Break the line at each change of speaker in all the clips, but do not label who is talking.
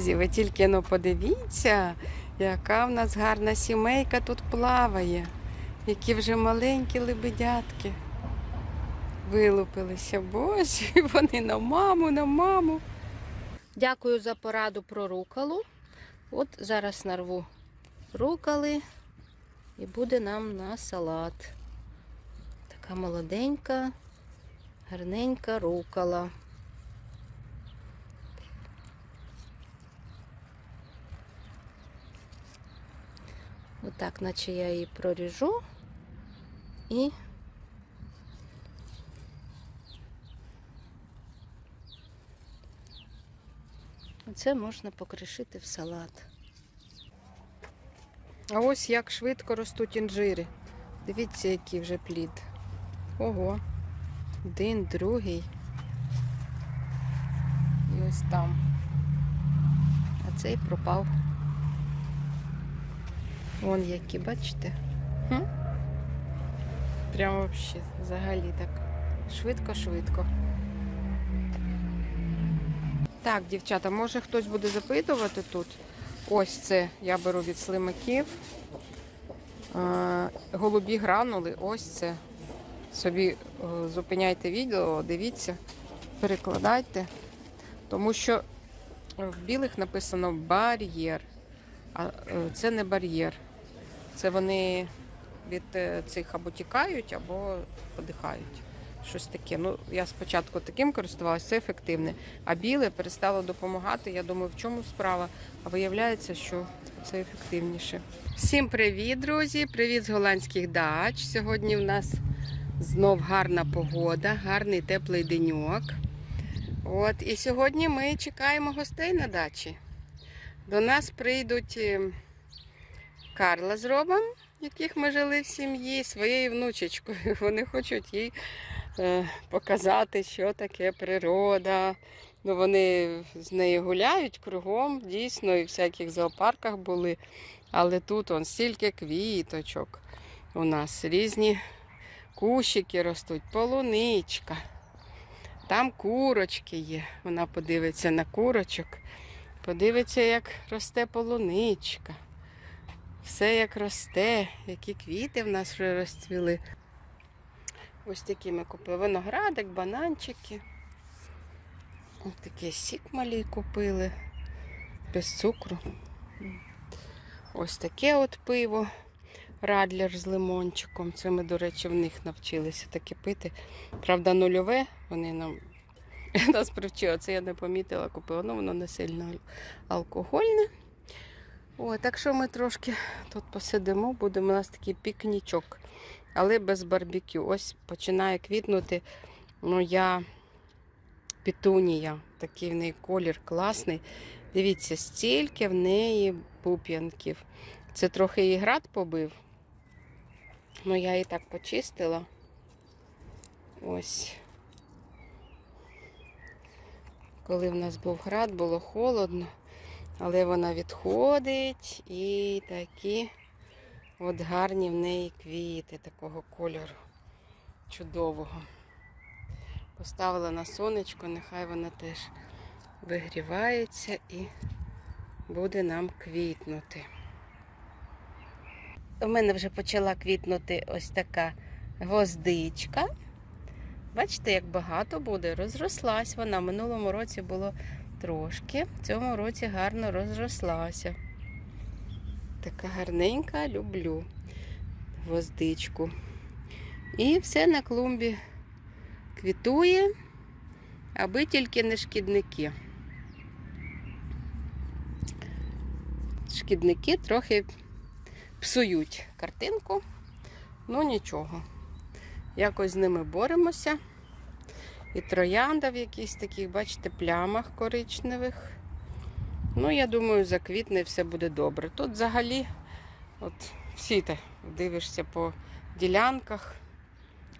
Друзі, ви тільки ну подивіться, яка в нас гарна сімейка тут плаває. Які вже маленькі лебедятки вилупилися. Боже, вони на маму, на маму. Дякую за пораду про рукалу. От зараз нарву рукали і буде нам на салат. Така молоденька, гарненька рукала. Отак, наче я її проріжу і це можна покришити в салат. А ось як швидко ростуть інжири. Дивіться, який вже плід. Ого. Один, другий. І ось там. А цей пропав. Вон які, бачите? Хм? Прямо взагалі, взагалі так. Швидко-швидко. Так, дівчата, може хтось буде запитувати тут. Ось це я беру від слимаків. Голубі гранули, ось це. Собі е, зупиняйте відео, дивіться, перекладайте. Тому що в білих написано бар'єр. А е, це не бар'єр. Це вони від е, цих або тікають, або подихають. Щось таке. Ну, я спочатку таким користувалася, це ефективне. А біле перестало допомагати. Я думаю, в чому справа? А виявляється, що це ефективніше. Всім привіт, друзі! Привіт з голландських дач. Сьогодні в нас знов гарна погода, гарний теплий деньок. От, і сьогодні ми чекаємо гостей на дачі. До нас прийдуть е, Карла з Робом, яких ми жили в сім'ї, своєю внучечкою. Вони хочуть їй е, показати, що таке природа. Ну, вони з нею гуляють кругом, дійсно, і в всяких зоопарках були. Але тут он стільки квіточок. У нас різні кущики ростуть, полуничка. Там курочки є. Вона подивиться на курочок. Подивиться, як росте полуничка. Все як росте, які квіти в нас вже розцвіли. Ось такі ми купили виноградик, бананчики. Ось такий сік малий купили. Без цукру. Ось таке от пиво. Радлер з лимончиком. Це ми, до речі, в них навчилися таке пити. Правда, нульове. Вони нам нас привчили. Це я не помітила, купила. Ну, воно не сильно алкогольне. О, так що ми трошки тут посидимо, буде у нас такий пікнічок, але без барбекю. Ось починає квітнути моя петунія. Такий в неї колір класний. Дивіться, стільки в неї пуп'янків. Це трохи її град побив. Ну, я її так почистила. Ось. Коли в нас був град, було холодно. Але вона відходить і такі от гарні в неї квіти такого кольору чудового. Поставила на сонечко, нехай вона теж вигрівається і буде нам квітнути. У мене вже почала квітнути ось така гвоздичка. Бачите, як багато буде, розрослась вона. В минулому році було трошки. В цьому році гарно розрослася. Така гарненька, люблю гвоздичку. І все на клумбі квітує, аби тільки не шкідники. Шкідники трохи псують картинку, ну нічого. Якось з ними боремося. І троянда в якихось таких, бачите, плямах коричневих. Ну, я думаю, заквітне і все буде добре. Тут взагалі, от всі так дивишся по ділянках.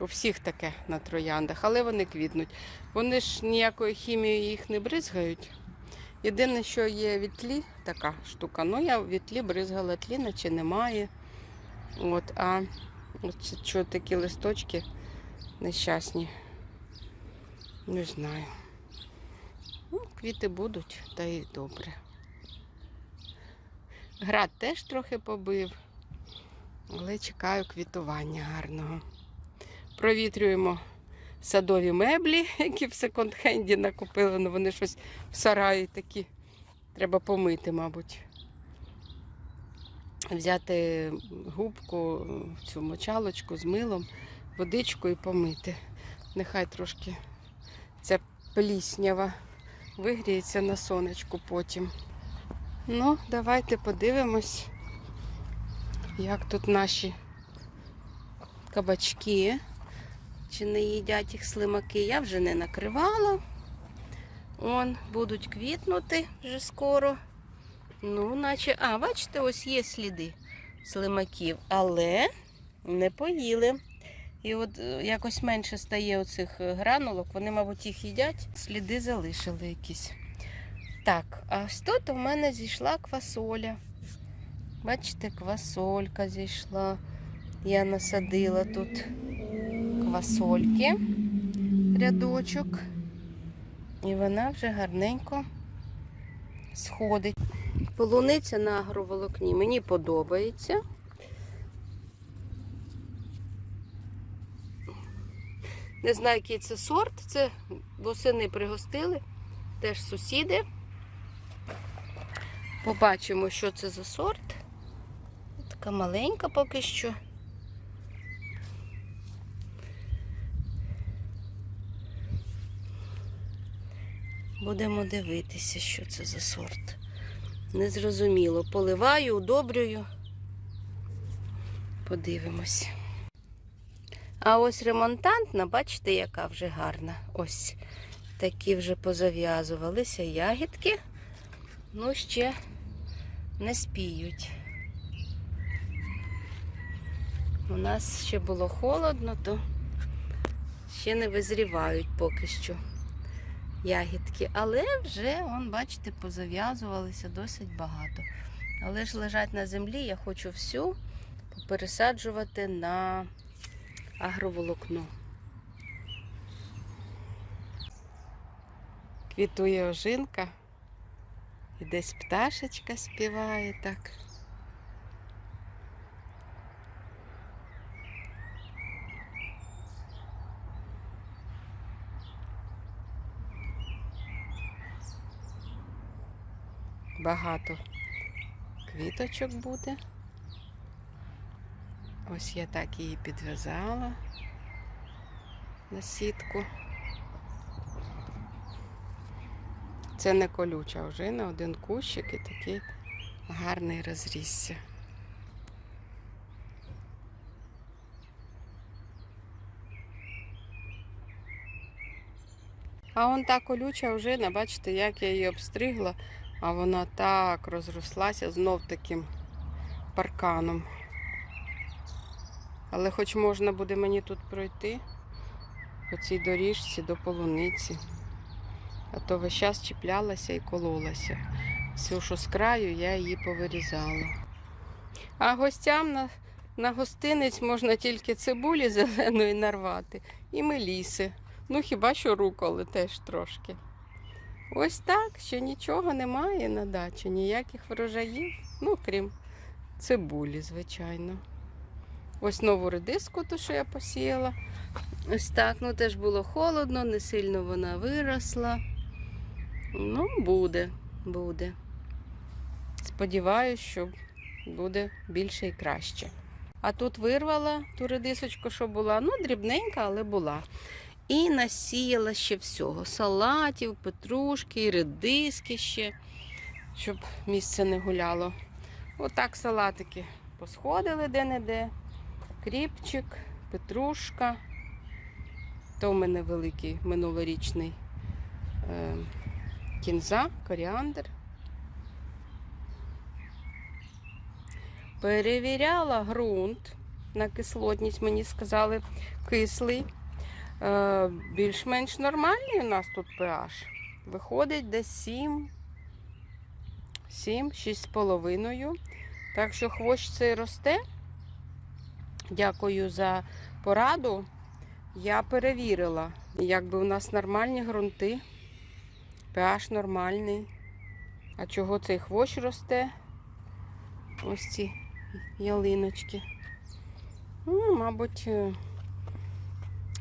У всіх таке на трояндах, але вони квітнуть. Вони ж ніякою хімією їх не бризгають. Єдине, що є в тлі, така штука. Ну, я в тлі бризгала тлі, наче немає. От, а от що такі листочки нещасні. Не знаю. Ну, квіти будуть, та й добре. Град теж трохи побив, але чекаю квітування гарного. Провітрюємо садові меблі, які в секонд-хенді накупили. Ну вони щось в сараї такі. Треба помити, мабуть. Взяти губку, цю мочалочку з милом, водичку і помити. Нехай трошки ця пліснява вигріється на сонечку потім. Ну, давайте подивимось, як тут наші кабачки. Чи не їдять їх слимаки? Я вже не накривала. Он, будуть квітнути вже скоро. Ну, наче, а, бачите, ось є сліди слимаків, але не поїли. І от е, якось менше стає оцих е, гранулок, вони, мабуть, їх їдять, сліди залишили якісь. Так, а ось тут у мене зійшла квасоля. Бачите, квасолька зійшла. Я насадила тут квасольки, рядочок. І вона вже гарненько сходить. Полуниця на агроволокні мені подобається. Не знаю, який це сорт. Це восени пригостили. Теж сусіди. Побачимо, що це за сорт. Така маленька поки що. Будемо дивитися, що це за сорт. Незрозуміло. Поливаю, удобрюю. Подивимось. А ось ремонтантна, бачите, яка вже гарна. Ось такі вже позав'язувалися ягідки. Ну, ще не спіють. У нас ще було холодно, то ще не визрівають поки що ягідки. Але вже, он, бачите, позав'язувалися досить багато. Але ж лежать на землі, я хочу всю пересаджувати на агроволокно. Квітує ожинка. І десь пташечка співає так. Багато квіточок буде. Ось я так її підв'язала на сітку. Це не колюча ожина, один кущик і такий гарний розрісся. А он та колюча ожина, бачите, як я її обстригла, а вона так розрослася знов таким парканом. Але хоч можна буде мені тут пройти по цій доріжці до полуниці. А то весь час чіплялася і кололася. Все, що з краю, я її повирізала. А гостям на, на гостинець можна тільки цибулі зеленої нарвати і меліси. Ну, хіба що руколи теж трошки. Ось так, ще нічого немає на дачі, ніяких врожаїв, ну, крім цибулі, звичайно. Ось нову редиску, ту, що я посіяла. Ось так, ну теж було холодно, не сильно вона виросла. Ну, буде, буде. Сподіваюсь, що буде більше і краще. А тут вирвала ту редисочку, що була, ну, дрібненька, але була. І насіяла ще всього. Салатів, петрушки, редиски ще, щоб місце не гуляло. Отак салатики посходили де-не-де. Кріпчик, петрушка. То в мене великий минулорічний е, кінза, коріандр. Перевіряла ґрунт на кислотність, мені сказали, кислий. Е, більш-менш нормальний у нас тут pH. Виходить десь 7, 7, 6,5. Так що хвощ цей росте. Дякую за пораду. Я перевірила, якби у нас нормальні ґрунти, pH нормальний. А чого цей хвощ росте? ось ці ялиночки. Ну, мабуть, е,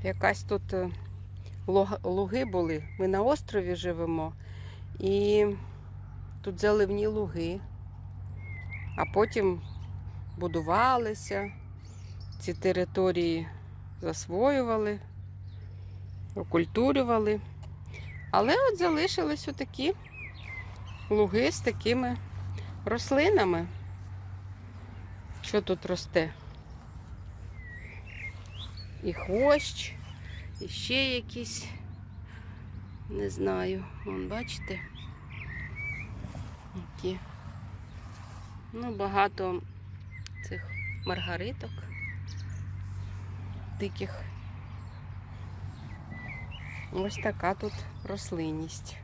якась тут е, луги були. Ми на острові живемо. І тут заливні луги. А потім будувалися, ці території засвоювали, окультурювали. Але от залишились отакі луги з такими рослинами. Що тут росте? І хвощ, і ще якісь, не знаю, вон бачите, які. Ну, багато цих маргариток диких. Ось така тут рослинність.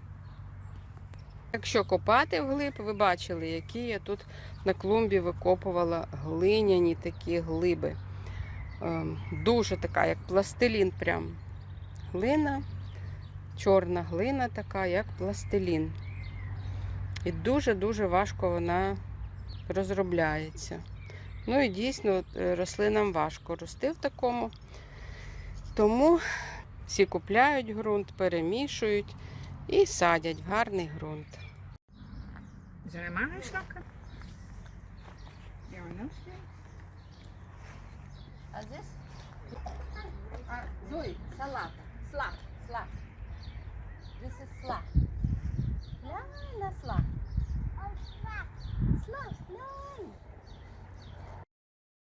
Якщо копати вглиб, ви бачили, які я тут на клумбі викопувала глиняні такі глиби. Ем, Дуже така, як пластилін прям. Глина, чорна глина така, як пластилін. І дуже-дуже важко вона розробляється. Ну і дійсно е, рослинам важко рости в такому. Тому всі купляють ґрунт, перемішують і садять в гарний ґрунт.
Ja, nou
А здесь? А, Зой, салат. Слав, слав. This is слав. Ля, ля, слав.